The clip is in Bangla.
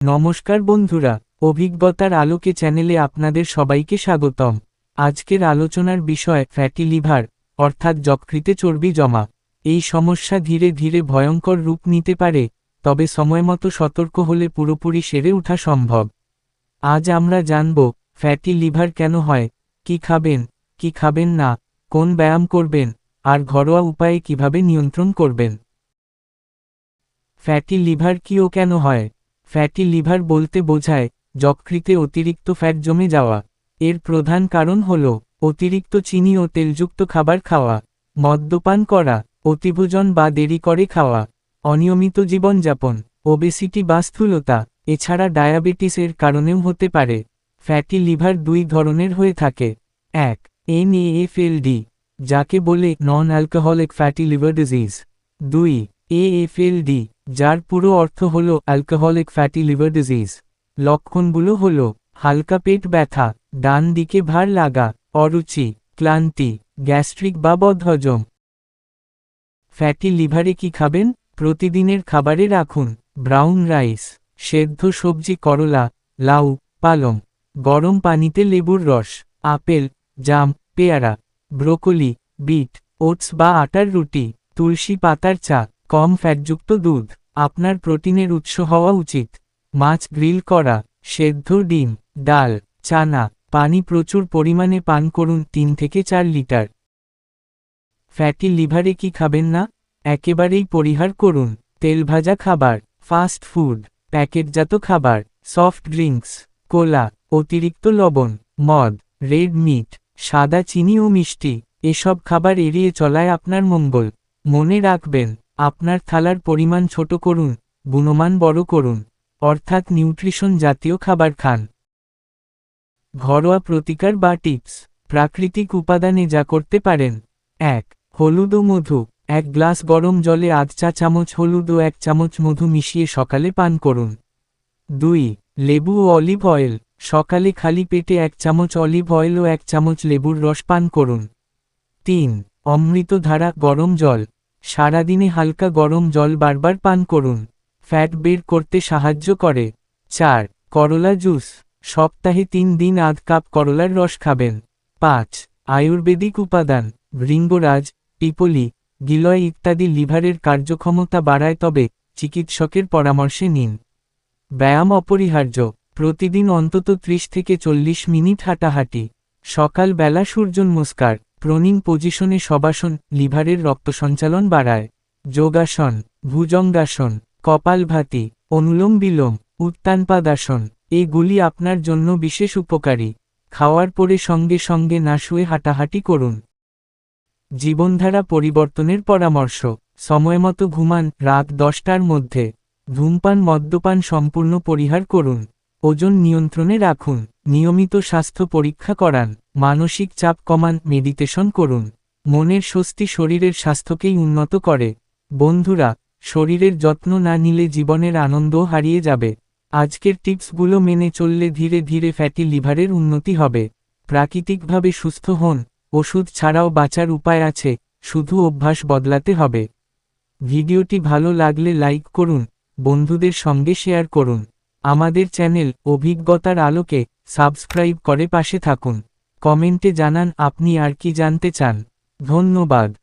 নমস্কার বন্ধুরা, অভিজ্ঞতার আলোকে চ্যানেলে আপনাদের সবাইকে স্বাগতম। আজকের আলোচনার বিষয় ফ্যাটি লিভার, অর্থাৎ যকৃতে চর্বি জমা। এই সমস্যা ধীরে ধীরে ভয়ঙ্কর রূপ নিতে পারে, তবে সময়মতো সতর্ক হলে পুরোপুরি সেরে ওঠা সম্ভব। আজ আমরা জানব, ফ্যাটি লিভার কেন হয়, কি খাবেন কি খাবেন না, কোন ব্যায়াম করবেন, আর ঘরোয়া উপায়ে কীভাবে নিয়ন্ত্রণ করবেন। ফ্যাটি লিভার কি ও কেন হয়? ফ্যাটি লিভার বলতে বোঝায়, যকৃতে অতিরিক্ত ফ্যাট জমে যাওয়া। এর প্রধান কারণ হল, অতিরিক্ত চিনি ও তেলযুক্ত খাবার খাওয়া, মদ্যপান করা, অতিভোজন বা দেরি করে খাওয়া, অনিয়মিত জীবনযাপন ওবেসিটি বা স্থূলতা, এছাড়া ডায়াবেটিসের কারণেও হতে পারে। ফ্যাটি লিভার দুই ধরনের হয়ে থাকে। এক এনএএফএলডি যাকে বলে non alcoholic fatty liver disease দুই এএফএলডি যার পুরো অর্থ হল অ্যালকোহলিক ফ্যাটি লিভার ডিজিজ লক্ষণগুলো হল, হালকা পেট ব্যথা, ডান দিকে ভার লাগা, অরুচি, ক্লান্তি, গ্যাস্ট্রিক বা বদহজম। ফ্যাটি লিভারে কি খাবেন? প্রতিদিনের খাবারে রাখুন, ব্রাউন রাইস, সেদ্ধ সবজি করলা, লাউ, পালং, গরম পানিতে লেবুর রস, আপেল, জাম, পেয়ারা, ব্রোকলি, বিট, ওটস বা আটার রুটি, তুলসী পাতার চা। কম ফ্যাটযুক্ত দুধ, আপনার প্রোটিনের উৎস হওয়া উচিত। মাছ গ্রিল করা, সেদ্ধ ডিম, ডাল, চানা, পানি প্রচুর পরিমাণে পান করুন তিন থেকে চার লিটার। ফ্যাটি লিভারে কি খাবেন না? একেবারেই পরিহার করুন। তেলভাজা খাবার, ফাস্ট ফুড, প্যাকেটজাত খাবার, সফট ড্রিঙ্কস, কোলা, অতিরিক্ত লবণ, মদ, রেড মিট, সাদা চিনি ও মিষ্টি, এসব খাবার এড়িয়ে চলায় আপনার মঙ্গল। মনে রাখবেন আপনার থালার পরিমাণ ছোট করুন, গুণমান বড় করুন, অর্থাৎ নিউট্রিশন জাতীয় খাবার খান। ঘরোয়া প্রতিকার বা টিপস, প্রাকৃতিক উপাদানে যা করতে পারেন। এক, হলুদ ও মধু। এক গ্লাস গরম জলে আধ চা চামচ হলুদ ও এক চামচ মধু মিশিয়ে সকালে পান করুন। দুই, লেবু ও অলিভ অয়েল। সকালে খালি পেটে এক চামচ অলিভ অয়েল ও এক চামচ লেবুর রস পান করুন। তিন অমৃত ধারা গরম জল। সারাদিনে হালকা গরম জল বারবার পান করুন। ফ্যাট বের করতে সাহায্য করে। চার, করলা জুস। সপ্তাহে তিন দিন আধ কাপ করলার রস খাবেন। পাঁচ, আয়ুর্বেদিক উপাদান, ভৃঙ্গরাজ, পিপলি, গিলয় ইত্যাদি লিভারের কার্যক্ষমতা বাড়ায় তবে চিকিৎসকের পরামর্শে নিন। ব্যায়াম অপরিহার্য। প্রতিদিন অন্তত ত্রিশ থেকে চল্লিশ মিনিট হাঁটাহাঁটি। সকালবেলা সূর্য নমস্কার প্রনিং পজিশনে সবাসন, লিভারের রক্ত সঞ্চালন বাড়ায়। যোগাসন, ভুজঙ্গাসন, কপালভাতি, অনুলোম বিলোম, উত্তানপাদাসন, এগুলি আপনার জন্য বিশেষ উপকারী। খাওয়ার পরে সঙ্গে সঙ্গে না শুয়ে হাঁটাহাঁটি করুন। জীবনধারা পরিবর্তনের পরামর্শ, সময়মতো ঘুমান, রাত দশটার মধ্যে। ধূমপান, মদ্যপান সম্পূর্ণ পরিহার করুন। ওজন নিয়ন্ত্রণে রাখুন, নিয়মিত স্বাস্থ্য পরীক্ষা করান, মানসিক চাপ কমান, মেডিটেশন করুন। মনের স্বস্তি শরীরের স্বাস্থ্যকেই উন্নত করে। বন্ধুরা, শরীরের যত্ন না নিলে জীবনের আনন্দও হারিয়ে যাবে। আজকের টিপসগুলো মেনে চললে ধীরে ধীরে ফ্যাটি লিভারের উন্নতি হবে। প্রাকৃতিকভাবে সুস্থ হন, ওষুধ ছাড়াও বাঁচার উপায় আছে, শুধু অভ্যাস বদলাতে হবে। ভিডিওটি ভালো লাগলে লাইক করুন, বন্ধুদের সঙ্গে শেয়ার করুন। আমাদের চ্যানেল অভিজ্ঞতার আলোকে সাবস্ক্রাইব করে পাশে থাকুন। কমেন্টে জানান আপনি আর কি জানতে চান। ধন্যবাদ।